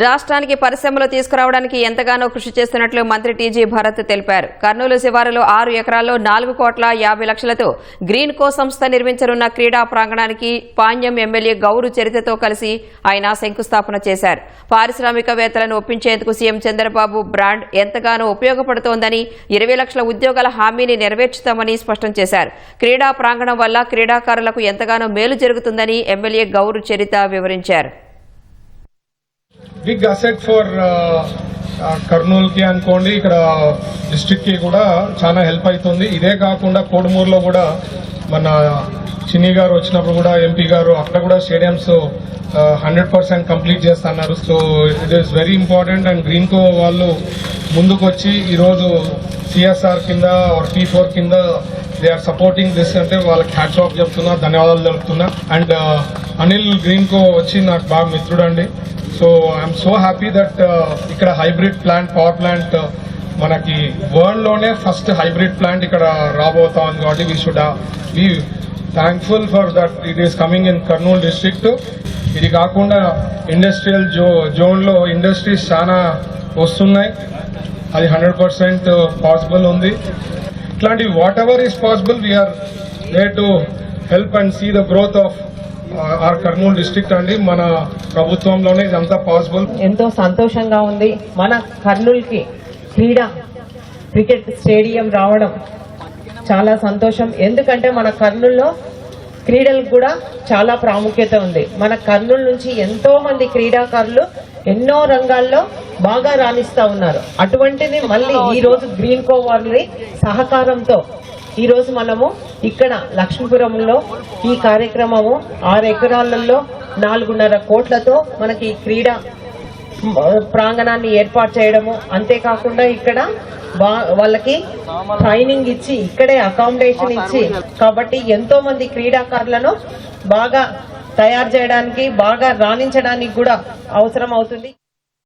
రాష్ట్రానికి పరిశ్రమలు తీసుకురావడానికి ఎంతగానో కృషి చేస్తున్నట్లు మంత్రి టీజీ భరత్ తెలిపారు. కర్నూలు శివారులో ఆరు ఎకరాల్లో నాలుగు కోట్ల యాభై లక్షలతో గ్రీన్ కో సంస్థ నిర్మించనున్న క్రీడా ప్రాంగణానికి పాణ్యం ఎమ్మెల్యే గౌరు చరితతో కలిసి ఆయన శంకుస్థాపన చేశారు. పారిశ్రామికవేత్తలను ఒప్పించేందుకు సీఎం చంద్రబాబు బ్రాండ్ ఎంతగానో ఉపయోగపడుతోందని ఇరవై లక్షల ఉద్యోగాల హామీని నెరవేర్చుతామని స్పష్టం చేశారు. క్రీడా ప్రాంగణం వల్ల క్రీడాకారులకు ఎంతగానో మేలు జరుగుతుందని ఎమ్మెల్యే గౌరు చరిత వివరించారు. బిగ్ అసెట్ ఫర్ కర్నూలుకి అనుకోండి ఇక్కడ డిస్టిక్కి కూడా చాలా హెల్ప్ అవుతుంది ఇదే కాకుండా కోడుమూరులో కూడా మన చిన్ని గారు వచ్చినప్పుడు కూడా ఎంపీ గారు అక్కడ కూడా స్టేడియంస్ హండ్రెడ్ పర్సెంట్ కంప్లీట్ చేస్తున్నారు. So it is very important and Greenko వాళ్ళు ముందుకు వచ్చి ఈరోజు సిఎస్ఆర్ కింద ఆర్ పీ ఫోర్ కింద దే ఆర్ సపోర్టింగ్ దిస్ అంటే వాళ్ళకి హ్యాట్స్ ఆఫ్ చెప్తున్నా ధన్యవాదాలు తెలుపుతున్నా. అండ్ అనిల్ గ్రీన్ కో వచ్చి నాకు బాగా మిత్రుడు అండి so I'm so happy that ఇక్కడ హైబ్రిడ్ ప్లాంట్ పవర్ ప్లాంట్ మనకి వరల్డ్లోనే ఫస్ట్ హైబ్రిడ్ ప్లాంట్ ఇక్కడ రాబోతా ఉంది కాబట్టి we should be thankful for that it is coming in Kurnool district ఇది కాకుండా ఇండస్ట్రియల్ జో జోన్లో ఇండస్ట్రీస్ చాలా వస్తున్నాయి. అది హండ్రెడ్ పర్సెంట్ పాసిబుల్ ఉంది. ఇట్లాంటి whatever is possible we are there to help and see the growth of our Kurnool district అండి. మన ప్రభుత్వంలోనే ఇదంతా పాసిబుల్ ఎంతో సంతోషంగా ఉంది. మన కర్నూలుకి క్రీడా క్రికెట్ స్టేడియం రావడం చాలా సంతోషం. ఎందుకంటే మన కర్నూలులో క్రీడలకు కూడా చాలా ప్రాముఖ్యత ఉంది. మన కర్నూలు నుంచి ఎంతో మంది క్రీడాకారులు ఎన్నో రంగాల్లో బాగా రాణిస్తా ఉన్నారు. అటువంటిది మళ్ళీ ఈ రోజు గ్రీన్ కో వారి సహకారంతో ఈ రోజు మనము ఇక్కడ లక్ష్మీపురంలో ఈ కార్యక్రమము ఆరు ఎకరాలలో నాలుగున్నర కోట్లతో మనకి ఈ క్రీడా ప్రాంగణాన్ని ఏర్పాటు చేయడము. అంతేకాకుండా ఇక్కడ వాళ్ళకి ట్రైనింగ్ ఇచ్చి ఇక్కడే అకామిడేషన్ ఇచ్చి కాబట్టి ఎంతో మంది క్రీడాకారులను బాగా తయారు చేయడానికి బాగా రాణించడానికి కూడా అవసరం అవుతుంది.